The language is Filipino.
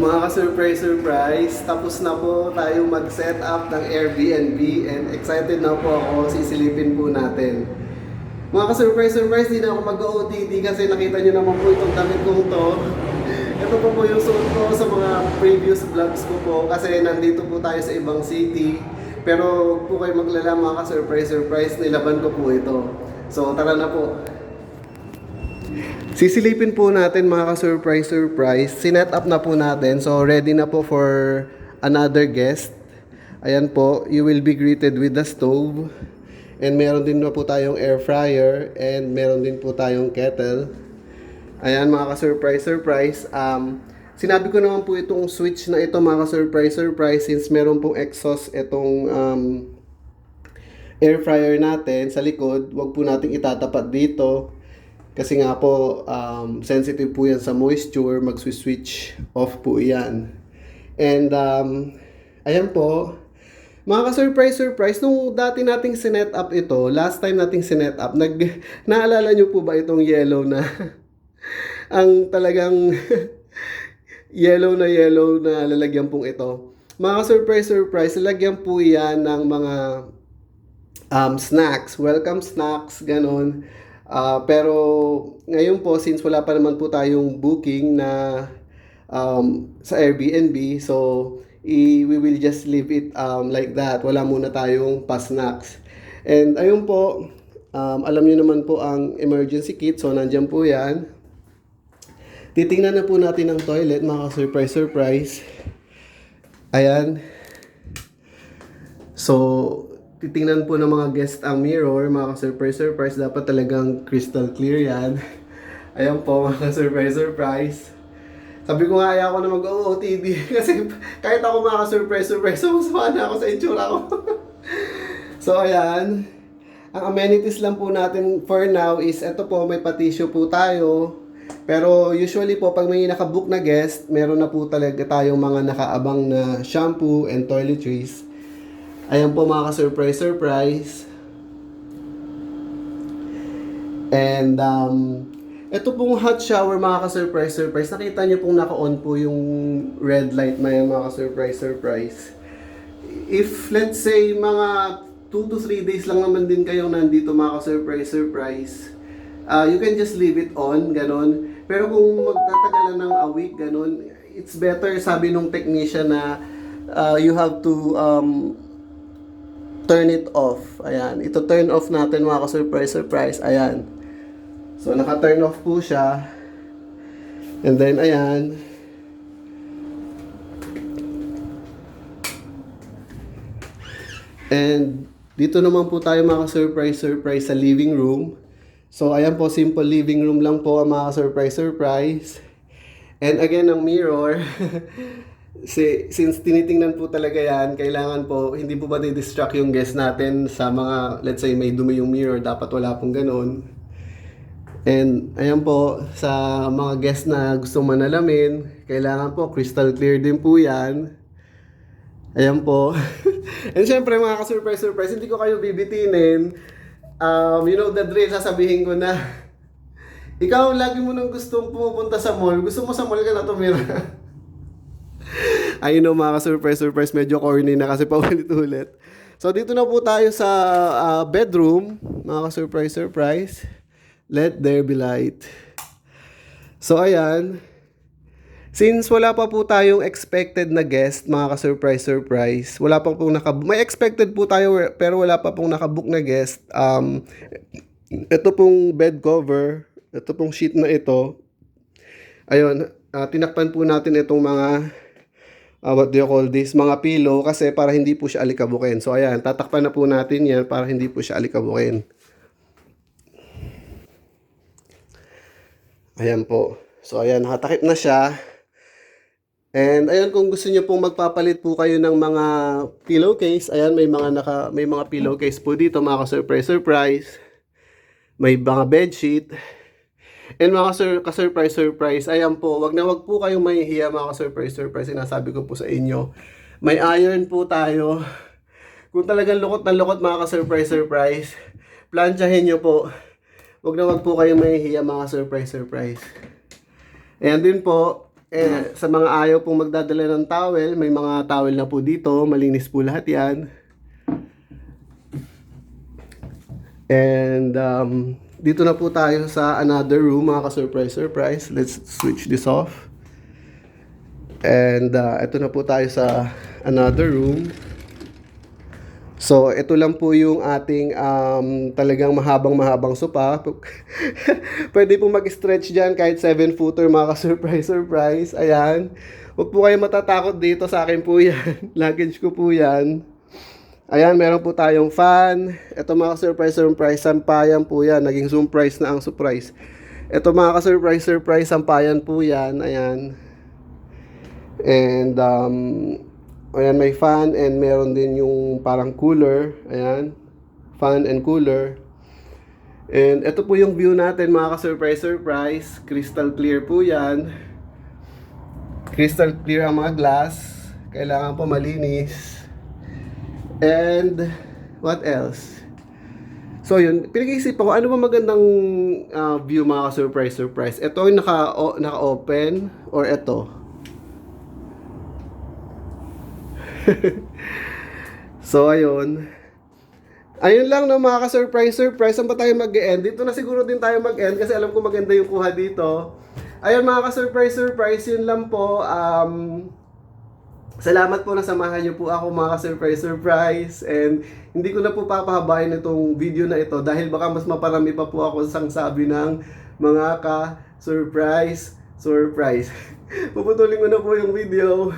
Mga ka-surprise surprise, tapos na po tayong mag-set up ng Airbnb and excited na po ako, sisilipin po natin. Mga ka-surprise surprise, di na ako mag-OTD kasi nakita nyo naman po itong damit kong to. Ito po po yung suot ko sa mga previous vlogs ko po kasi nandito po tayo sa ibang city. Pero huwag po kayo maglala mga ka-surprise surprise, nilaban ko po ito. So tara na po. Sisilipin po natin mga ka-surprise surprise. Sinet up na po natin. So ready na po for another guest. Ayan po, you will be greeted with the stove. And meron din na po tayong air fryer and meron din po tayong kettle. Ayan mga ka-surprise surprise. Um, sinabi ko naman po itong switch na ito mga ka-surprise surprise since meron pong exhaust itong um, air fryer natin sa likod. Huwag po nating itatapat dito. Kasi nga po, um, sensitive po yan sa moisture, mag-switch off po yan. And, um, ayan po, mga ka-surprise, surprise, nung dati nating sinet up ito, last time nating sinet up, nag, naalala nyo po ba itong yellow na, ang talagang yellow na yellow na lalagyan pong ito. Mga ka-surprise, surprise, lalagyan po yan ng mga um, snacks, welcome snacks, ganon. Ah, pero ngayon po, since wala pa naman po tayong booking na um, sa Airbnb, so i- we will just leave it um, like that. Wala muna tayong pa-snacks. And ayun po, um, alam niyo naman po ang emergency kit, so nandyan po yan. Titingnan na po natin ang toilet, mga surprise surprise. Ayan. So, titingnan po ng mga guest ang mirror, mga ka-surprise surprise, dapat talagang crystal clear yan. Ayan po, mga ka-surprise surprise. Sabi ko nga, ayaw ko na mag-OOTD kasi kahit ako mga ka-surprise surprise, sumasama na ako sa itsura ko. so, ayan. Ang amenities lang po natin for now is, eto po, may patisyo po tayo. Pero usually po, pag may nakabook na guest, meron na po talaga tayong mga nakaabang na shampoo and toiletries. Ayan po mga ka-surprise surprise. And um, ito pong hot shower mga ka-surprise surprise. Nakita niyo pong naka-on po yung red light na yan mga ka-surprise surprise. If let's say mga 2 to 3 days lang naman din kayong nandito mga ka-surprise surprise, uh, you can just leave it on, ganon. Pero kung magtatagalan ng a week, ganon, it's better sabi nung technician na uh, you have to um, turn it off. Ayan. Ito turn off natin mga ka-surprise surprise. Ayan. So naka-turn off po siya. And then ayan. And dito naman po tayo mga ka-surprise surprise sa living room. So ayan po simple living room lang po ang mga ka-surprise surprise. And again ang mirror. si, since tinitingnan po talaga yan, kailangan po, hindi po ba distract yung guest natin sa mga, let's say, may dumi yung mirror, dapat wala pong ganun. And, ayan po, sa mga guest na gustong manalamin, kailangan po, crystal clear din po yan. Ayan po. And syempre, mga ka-surprise, surprise, hindi ko kayo bibitinin. Um, you know the drill, sasabihin ko na, ikaw, lagi mo nang gustong pumupunta sa mall, gusto mo sa mall ka na tumira. I know mga ka-surprise, surprise, medyo corny na kasi paulit-ulit. So dito na po tayo sa ah, bedroom, mga ka-surprise, surprise. Let there be light. So ayan, Since wala pa po tayong expected na guest, mga ka-surprise, surprise, wala pa pong nakabook. May expected po tayo pero wala pa pong nakabook na guest. Um, ito pong bed cover, ito pong sheet na ito. Ayun, ah, tinakpan po natin itong mga uh, what do call this, mga pillow kasi para hindi po siya alikabukin. So ayan, tatakpan na po natin yan para hindi po siya alikabukin. Ayan po. So ayan, nakatakip na siya. And ayan kung gusto niyo pong magpapalit po kayo ng mga pillowcase, ayan may mga naka may mga pillowcase po dito, mga ka-surprise surprise. May mga bedsheet. And mga sur ka-surprise surprise, ayan po, wag na wag po kayong mahihiya mga ka-surprise surprise, sinasabi ko po sa inyo. May iron po tayo. Kung talagang lukot na lukot mga ka-surprise surprise, planchahin niyo po. Wag na wag po kayong mahihiya mga surprise surprise. Ayan din po, Eh, sa mga ayaw pong magdadala ng towel, may mga towel na po dito. Malinis po lahat yan. And um, dito na po tayo sa another room, mga ka-surprise surprise. Let's switch this off. And uh, ito na po tayo sa another room. So, ito lang po yung ating um, talagang mahabang-mahabang sopa. Pwede po mag-stretch dyan kahit 7-footer mga ka-surprise surprise. Ayan. Huwag po kayo matatakot dito sa akin po yan. Luggage ko po yan. Ayan, meron po tayong fan. Ito mga ka-surprise surprise, sampayan po yan. Naging price na ang surprise. Ito mga ka-surprise surprise, sampayan po yan. Ayan. And um, ayan may fan and meron din yung parang cooler. Ayan. Fan and cooler. And ito po yung view natin mga ka-surprise surprise. Crystal clear po yan. Crystal clear ang mga glass. Kailangan po malinis. And what else? So yun, pinag-iisipan ko ano ba magandang ah, view mga ka-surprise surprise. Ito yung naka o, naka-open or ito. so ayun. Ayun lang no mga ka-surprise surprise. Saan ba tayo mag-end? Dito na siguro din tayo mag-end kasi alam ko maganda yung kuha dito. Ayun mga ka-surprise surprise, yun lang po. Um, Salamat po na samahan niyo po ako mga ka-surprise surprise and hindi ko na po papahabain itong video na ito dahil baka mas maparami pa po ako sang sabi ng mga ka-surprise surprise. Puputulin ko na po yung video.